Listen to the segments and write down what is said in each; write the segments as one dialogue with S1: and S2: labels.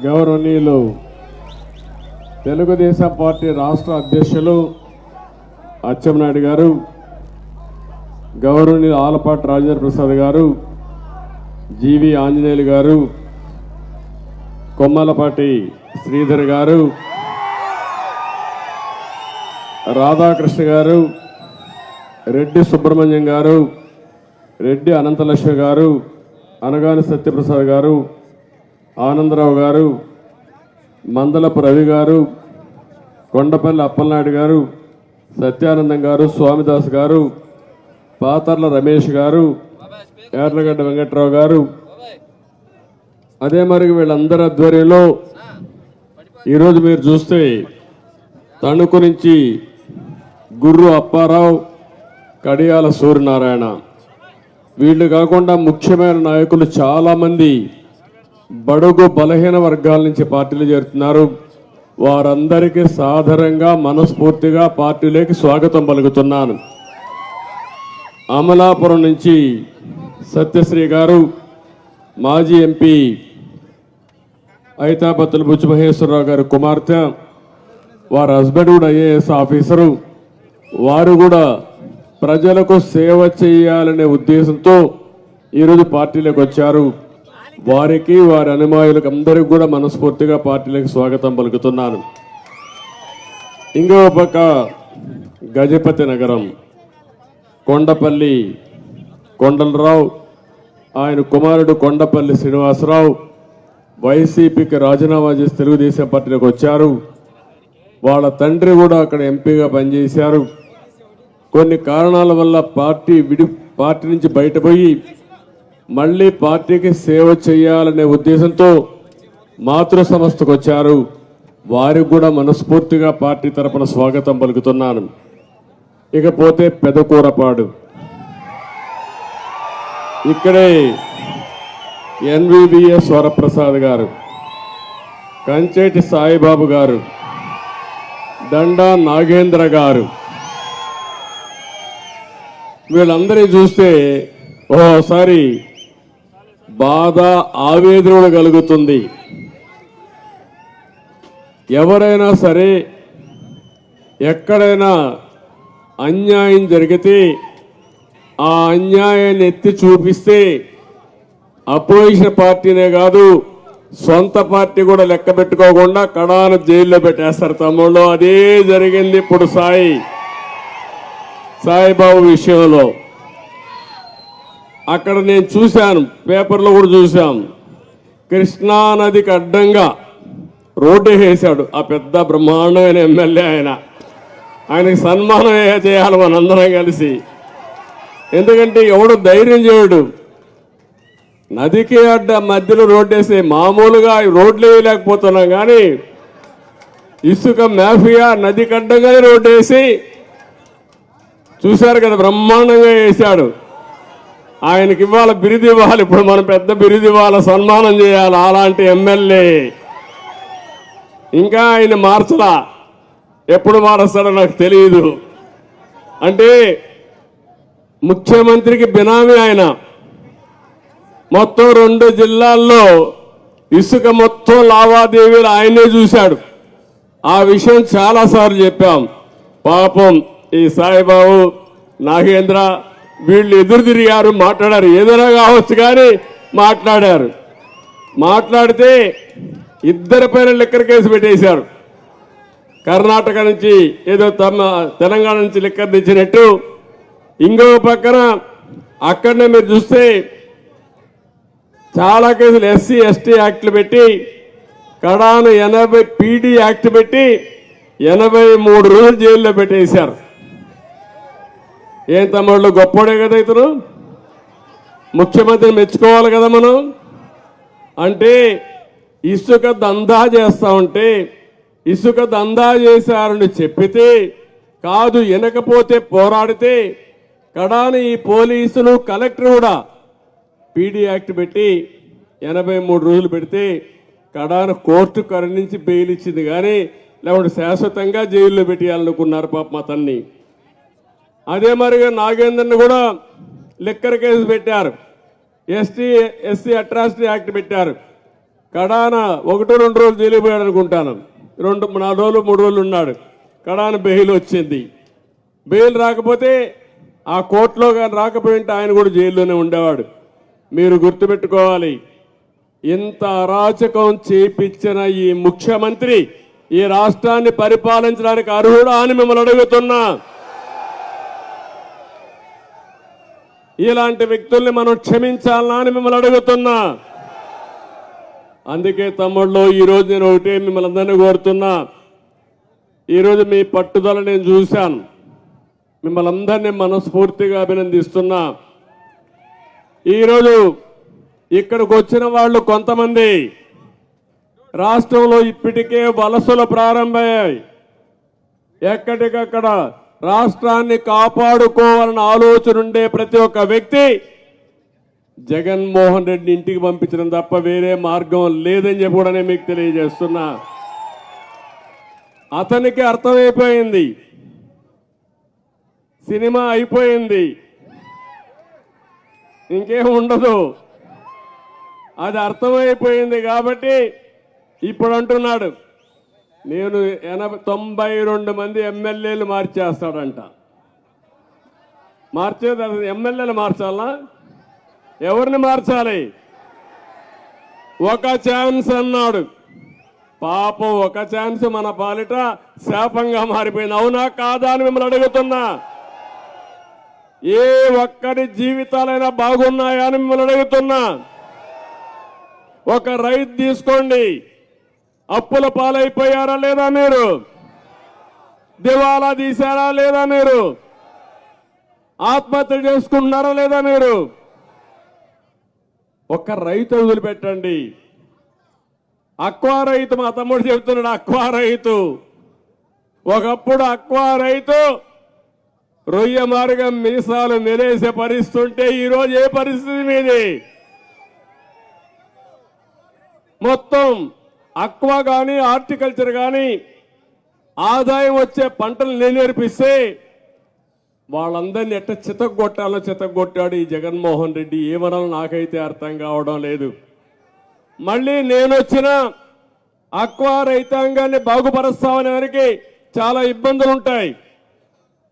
S1: గౌరవనీయులు తెలుగుదేశం పార్టీ రాష్ట్ర అధ్యక్షులు అచ్చెంనాయుడు గారు గౌరవనీయులు ఆలపాటి రాజేంద్ర ప్రసాద్ గారు జీవి ఆంజనేయులు గారు కొమ్మలపాటి శ్రీధర్ గారు రాధాకృష్ణ గారు రెడ్డి సుబ్రహ్మణ్యం గారు రెడ్డి అనంతలక్ష్మి గారు అనగాని సత్యప్రసాద్ గారు ఆనందరావు గారు మందలపు రవి గారు కొండపల్లి అప్పలనాయుడు గారు సత్యానందం గారు స్వామిదాస్ గారు పాతర్ల రమేష్ గారు యార్లగడ్డ వెంకట్రావు గారు. అదే మరి వీళ్ళందరి ఆధ్వర్యంలో ఈరోజు మీరు చూస్తే తణుకు నుంచి గుర్రు అప్పారావు కడియాల సూర్యనారాయణ. వీళ్ళు కాకుండా ముఖ్యమైన నాయకులు చాలామంది బడుగు బలహీన వర్గాల నుంచి పార్టీలు చేరుతున్నారు. వారందరికీ సాధారణంగా మనస్ఫూర్తిగా పార్టీలోకి స్వాగతం పలుకుతున్నాను. అమలాపురం నుంచి సత్యశ్రీ గారు మాజీ ఎంపీ ఐతాపత్తుల బుజ్జి మహేశ్వరరావు గారి కుమార్తె వారి హస్బెండ్ కూడా ఐఏఎస్ ఆఫీసరు. వారు కూడా ప్రజలకు సేవ చేయాలనే ఉద్దేశంతో ఈరోజు పార్టీలోకి వచ్చారు. వారికి వారి అనుమాయులకు అందరికీ కూడా మనస్ఫూర్తిగా పార్టీలకు స్వాగతం పలుకుతున్నాను. ఇంకో పక్క గజపతి నగరం కొండపల్లి కొండలరావు ఆయన కుమారుడు కొండపల్లి శ్రీనివాసరావు వైసీపీకి రాజీనామా చేసి తెలుగుదేశం పార్టీలోకి వచ్చారు. వాళ్ళ తండ్రి కూడా అక్కడ ఎంపీగా పనిచేశారు. కొన్ని కారణాల వల్ల పార్టీ విడి పార్టీ నుంచి బయటపోయి మళ్ళీ పార్టీకి సేవ చేయాలనే ఉద్దేశంతో మాతృ సంస్థకు వచ్చారు. వారికి కూడా మనస్ఫూర్తిగా పార్టీ తరపున స్వాగతం పలుకుతున్నాను. ఇకపోతే పెదకూరపాడు. ఇక్కడే ఎన్వివిఎస్ వరప్రసాద్ గారు కంచేటి సాయిబాబు గారు దండా నాగేంద్ర గారు. వీళ్ళందరినీ చూస్తే ఓసారి బాధ ఆవేదన కలుగుతుంది. ఎవరైనా సరే ఎక్కడైనా అన్యాయం జరిగితే ఆ అన్యాయాన్ని ఎత్తి చూపిస్తే అపోజిషన్ పార్టీనే కాదు సొంత పార్టీ కూడా లెక్క పెట్టుకోకుండా కడాను జైల్లో పెట్టేస్తారు తమ్ముళ్ళు. అదే జరిగింది ఇప్పుడు సాయి. సాయిబాబు విషయంలో. అక్కడ నేను చూశాను పేపర్లో కూడా చూశాం కృష్ణా నదికి అడ్డంగా రోడ్డు వేసాడు. ఆ పెద్ద బ్రహ్మాండమైన ఎమ్మెల్యే ఆయన. ఆయనకి సన్మానం చేయాలి మనందరం కలిసి. ఎందుకంటే ఎవడు ధైర్యం చేయడు. నదికి అడ్డ మధ్యలో రోడ్డు వేసి మామూలుగా రోడ్లు వేయలేకపోతున్నాం కానీ ఇసుక మాఫియా నదికి అడ్డంగానే రోడ్డు వేసి చూశారు కదా బ్రహ్మాండంగా వేశాడు ఆయనకి ఇవ్వాల బిరుదు ఇవ్వాలి. ఇప్పుడు మనం పెద్ద బిరుదు ఇవ్వాలి సన్మానం చేయాలి అలాంటి ఎమ్మెల్యే. ఇంకా ఆయన మార్చలా. ఎప్పుడు మారుస్తాడో నాకు తెలియదు అంటే ముఖ్యమంత్రికి బినామీ ఆయన. మొత్తం రెండు జిల్లాల్లో ఇసుక మొత్తం లావాదేవీలు ఆయనే చూశాడు. ఆ విషయం చాలాసార్లు చెప్పాం. పాపం ఈ సాయిబాబు నాగేంద్ర వీళ్ళు ఎదురు తిరిగారు మాట్లాడారు. ఏదైనా కావచ్చు కానీ మాట్లాడారు. మాట్లాడితే ఇద్దరి పైన లిక్కర్ కేసు పెట్టేశారు. కర్ణాటక నుంచి ఏదో తమ తెలంగాణ నుంచి లిక్కర్ తెచ్చినట్టు. ఇంకో పక్కన అక్కడనే మీరు చూస్తే చాలా కేసులు ఎస్సీ ఎస్టీ యాక్ట్లు పెట్టి కడాను ఎనభై పీడీ యాక్ట్ పెట్టి ఎనభై మూడు రోజులు జైల్లో పెట్టేశారు. ఏం తమ్ముళ్ళు గొప్పోడే కదా ఇతను? ముఖ్యమంత్రిని మెచ్చుకోవాలి కదా మనం? అంటే ఇసుక దందా చేస్తా ఉంటే ఇసుక దందా చేశారని చెప్పితే కాదు వినకపోతే పోరాడితే కడాని ఈ పోలీసులు కలెక్టర్ కూడా పీడీ యాక్ట్ పెట్టి ఎనభై మూడు రోజులు పెడితే కడాన కోర్టు కరుణించి బెయిల్ ఇచ్చింది. కానీ లేకుంటే శాశ్వతంగా జైల్లో పెట్టేయాలనుకున్నారు పాపం అతన్ని. అదే మరిగా నాగేందర్ని కూడా లిక్కర్ కేసు పెట్టారు. ఎస్టీ ఎస్సీ అట్రాసిటీ యాక్ట్ పెట్టారు. కడాన ఒకటి రెండు రోజులు జైలు అనుకుంటాను. రెండు నాలుగు రోజులు మూడు రోజులు ఉన్నాడు. కడాన బెయిల్ వచ్చింది. బెయిల్ రాకపోతే ఆ కోర్టులో కానీ రాకపోయింటే ఆయన కూడా జైల్లోనే ఉండేవాడు. మీరు గుర్తుపెట్టుకోవాలి. ఇంత అరాచకం చేపించిన ఈ ముఖ్యమంత్రి ఈ రాష్ట్రాన్ని పరిపాలించడానికి అర్హుడా అని మిమ్మల్ని అడుగుతున్నా. ఇలాంటి వ్యక్తుల్ని మనం క్షమించాలా అని మిమ్మల్ని అడుగుతున్నా. అందుకే తమ్ముళ్ళు ఈరోజు నేను ఒకటే మిమ్మల్ని అందరినీ కోరుతున్నా. ఈరోజు మీ పట్టుదల నేను చూశాను. మిమ్మల్ని అందరినీ మనస్ఫూర్తిగా అభినందిస్తున్నా. ఈరోజు ఇక్కడికి వచ్చిన వాళ్ళు కొంతమంది రాష్ట్రంలో ఇప్పటికే వలసలు ప్రారంభమయ్యాయి. ఎక్కడికక్కడ రాష్ట్రాన్ని కాపాడుకోవాలన్న ఆలోచన ఉండే ప్రతి ఒక్క వ్యక్తి జగన్మోహన్ రెడ్డి ఇంటికి పంపించడం తప్ప వేరే మార్గం లేదని చెప్పి కూడా నేను మీకు తెలియజేస్తున్నా. అతనికి అర్థమైపోయింది. సినిమా అయిపోయింది. ఇంకేం ఉండదు. అది అర్థమైపోయింది కాబట్టి ఇప్పుడు అంటున్నాడు. నేను ఎనభై తొంభై రెండు మంది ఎమ్మెల్యేలు మార్చేస్తాడంట. మార్చేది అది ఎమ్మెల్యేలు మార్చాలా? ఎవరిని మార్చాలి? ఒక ఛాన్స్ అన్నాడు. పాపం ఒక ఛాన్స్ మన పాలిట శాపంగా మారిపోయింది. అవునా కాదా అని మిమ్మల్ని అడుగుతున్నా. ఏ ఒక్కరి జీవితాలైనా బాగున్నాయా అని మిమ్మల్ని అడుగుతున్నా. ఒక రైతు తీసుకోండి. అప్పుల పాలైపోయారా లేదా మీరు? దివాలా తీశారా లేదా మీరు? ఆత్మహత్య చేసుకుంటున్నారా లేదా మీరు? ఒక రైతు వదిలిపెట్టండి. అక్వా రైతు మా తమ్ముడు చెబుతున్నాడు అక్వా రైతు. ఒకప్పుడు అక్వా రైతు రొయ్య మార్గం మీసాలు నిలేసే పరిస్థితి ఉంటే ఈరోజు ఏ పరిస్థితి మీది? మొత్తం అక్వా కానీ హార్టికల్చర్ కానీ ఆదాయం వచ్చే పంటలు నేను నేర్పిస్తే వాళ్ళందరినీ ఎట్ట చితగొట్టాలో చితగొట్టాడు ఈ జగన్మోహన్ రెడ్డి. ఏమనాలో నాకైతే అర్థం కావడం లేదు. మళ్ళీ నేను వచ్చిన అక్వా రైతాంగాన్ని బాగుపరుస్తామనే వారికి చాలా ఇబ్బందులు ఉంటాయి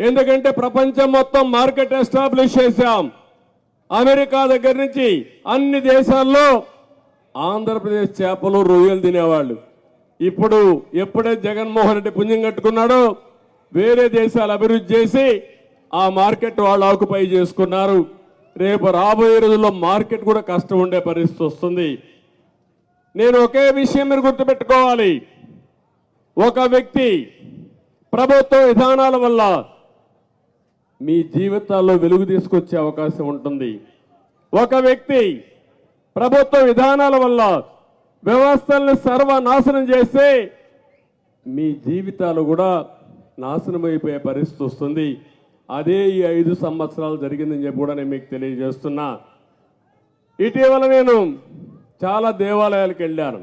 S1: ఎందుకంటే ప్రపంచం మొత్తం మార్కెట్ ఎస్టాబ్లిష్ చేశాం. అమెరికా దగ్గర నుంచి అన్ని దేశాల్లో ఆంధ్రప్రదేశ్ చేపలు రొయ్యలు తినేవాళ్ళు. ఇప్పుడు ఎప్పుడే జగన్మోహన్ రెడ్డి పుణ్యం కట్టుకున్నాడో వేరే దేశాలు అభివృద్ధి చేసి ఆ మార్కెట్ వాళ్ళు ఆకుపై చేసుకున్నారు. రేపు రాబోయే రోజుల్లో మార్కెట్ కూడా కష్టం ఉండే పరిస్థితి వస్తుంది. నేను ఒకే విషయం మీరు గుర్తుపెట్టుకోవాలి. ఒక వ్యక్తి ప్రభుత్వ విధానాల వల్ల మీ జీవితాల్లో వెలుగు తీసుకొచ్చే అవకాశం ఉంటుంది. ఒక వ్యక్తి ప్రభుత్వ విధానాల వల్ల వ్యవస్థల్ని సర్వనాశనం చేస్తే మీ జీవితాలు కూడా నాశనం అయిపోయే పరిస్థితి వస్తుంది. అదే ఈ ఐదు సంవత్సరాలు జరిగిందని చెప్పి కూడా నేను మీకు తెలియజేస్తున్నా. ఇటీవల నేను చాలా దేవాలయాలకు వెళ్ళాను.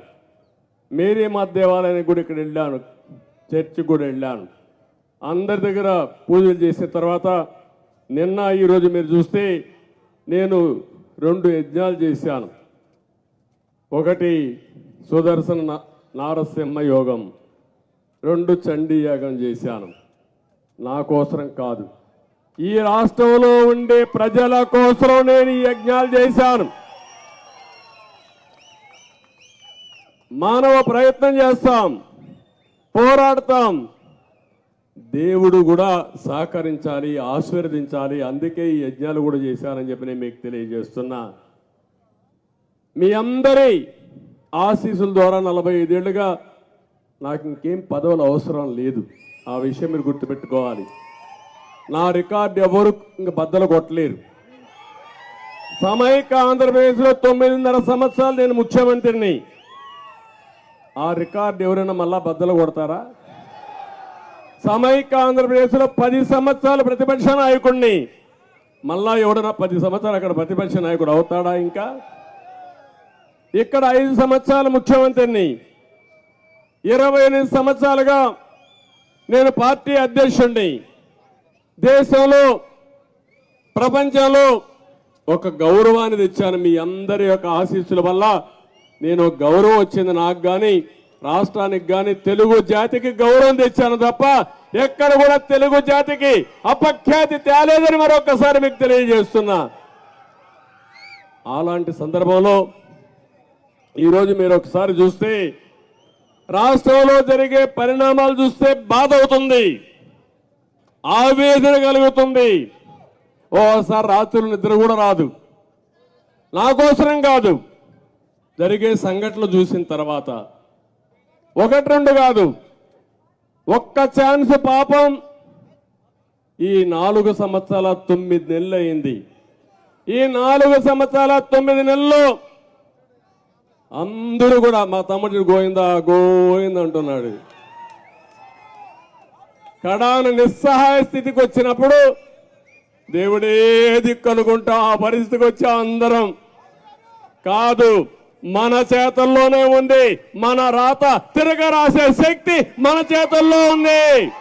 S1: మేరీ మా దేవాలయానికి కూడా ఇక్కడ వెళ్ళాను. చర్చికి కూడా వెళ్ళాను. అందరి దగ్గర పూజలు చేసిన తర్వాత నిన్న ఈరోజు మీరు చూస్తే నేను రెండు యజ్ఞాలు చేశాను. ఒకటి సుదర్శన నారసింహ యోగం. రెండు చండీ యాగం చేశాను. నా కోసరం కాదు. ఈ రాష్ట్రంలో ఉండే ప్రజల కోసం నేను ఈ యజ్ఞాలు చేశాను. మానవ ప్రయత్నం చేస్తాం. పోరాడతాం. దేవుడు కూడా సహకరించాలి ఆశీర్వదించాలి అందుకే ఈ యజ్ఞాలు కూడా చేశారని చెప్పి నేను మీకు తెలియజేస్తున్నా. మీ అందరి ఆశీస్సుల ద్వారా నలభై ఐదేళ్ళుగా నాకు ఇంకేం పదవులు అవసరం లేదు. ఆ విషయం మీరు గుర్తుపెట్టుకోవాలి. నా రికార్డు ఎవరు ఇంక బద్దలు కొట్టలేరు. సమైక ఆంధ్రప్రదేశ్లో తొమ్మిదిన్నర సంవత్సరాలు నేను ముఖ్యమంత్రిని. ఆ రికార్డు ఎవరైనా మళ్ళా బద్దలు కొడతారా? సమైక్య ఆంధ్రప్రదేశ్లో పది సంవత్సరాలు ప్రతిపక్ష నాయకుడిని మళ్ళా ఎవడన్నా పది సంవత్సరాలు అక్కడ ప్రతిపక్ష నాయకుడు అవుతాడా ఇంకా? ఇక్కడ ఐదు సంవత్సరాలు ముఖ్యమంత్రిని. ఇరవై ఎనిమిది సంవత్సరాలుగా నేను పార్టీ అధ్యక్షుడిని దేశంలో ప్రపంచంలో ఒక గౌరవాన్ని తెచ్చాను మీ అందరి యొక్క ఆశీస్సుల వల్ల. నేను గౌరవం వచ్చింది నాకు కానీ రాష్ట్రానికి కానీ తెలుగు జాతికి గౌరవం తెచ్చాను తప్ప ఎక్కడ కూడా తెలుగు జాతికి అపఖ్యాతి తేలేదని మరొకసారి మీకు తెలియజేస్తున్నా. అలాంటి సందర్భంలో ఈరోజు మీరు ఒకసారి చూస్తే రాష్ట్రంలో జరిగే పరిణామాలు చూస్తే బాధ అవుతుంది ఆవేదన కలుగుతుంది. ఓసారి రాత్రులు నిద్ర కూడా రాదు. నా కోసరం కాదు. జరిగే సంఘటనలు చూసిన తర్వాత ఒకటి రెండు కాదు. ఒక్క ఛాన్స్ పాపం. ఈ నాలుగు సంవత్సరాల తొమ్మిది నెలలు అయింది. ఈ నాలుగు సంవత్సరాల తొమ్మిది నెలలు అందరూ కూడా మా తమ్ముడు గోయిందా గోయింద అంటున్నాడు. కడాను నిస్సహాయ స్థితికి వచ్చినప్పుడు దేవుడే దిక్కు అనుకుంటా ఆ పరిస్థితికి వచ్చా అందరం. కాదు మన చేతల్లోనే ఉంది. మన రాత తిరగ రాసే శక్తి మన చేతుల్లో ఉంది.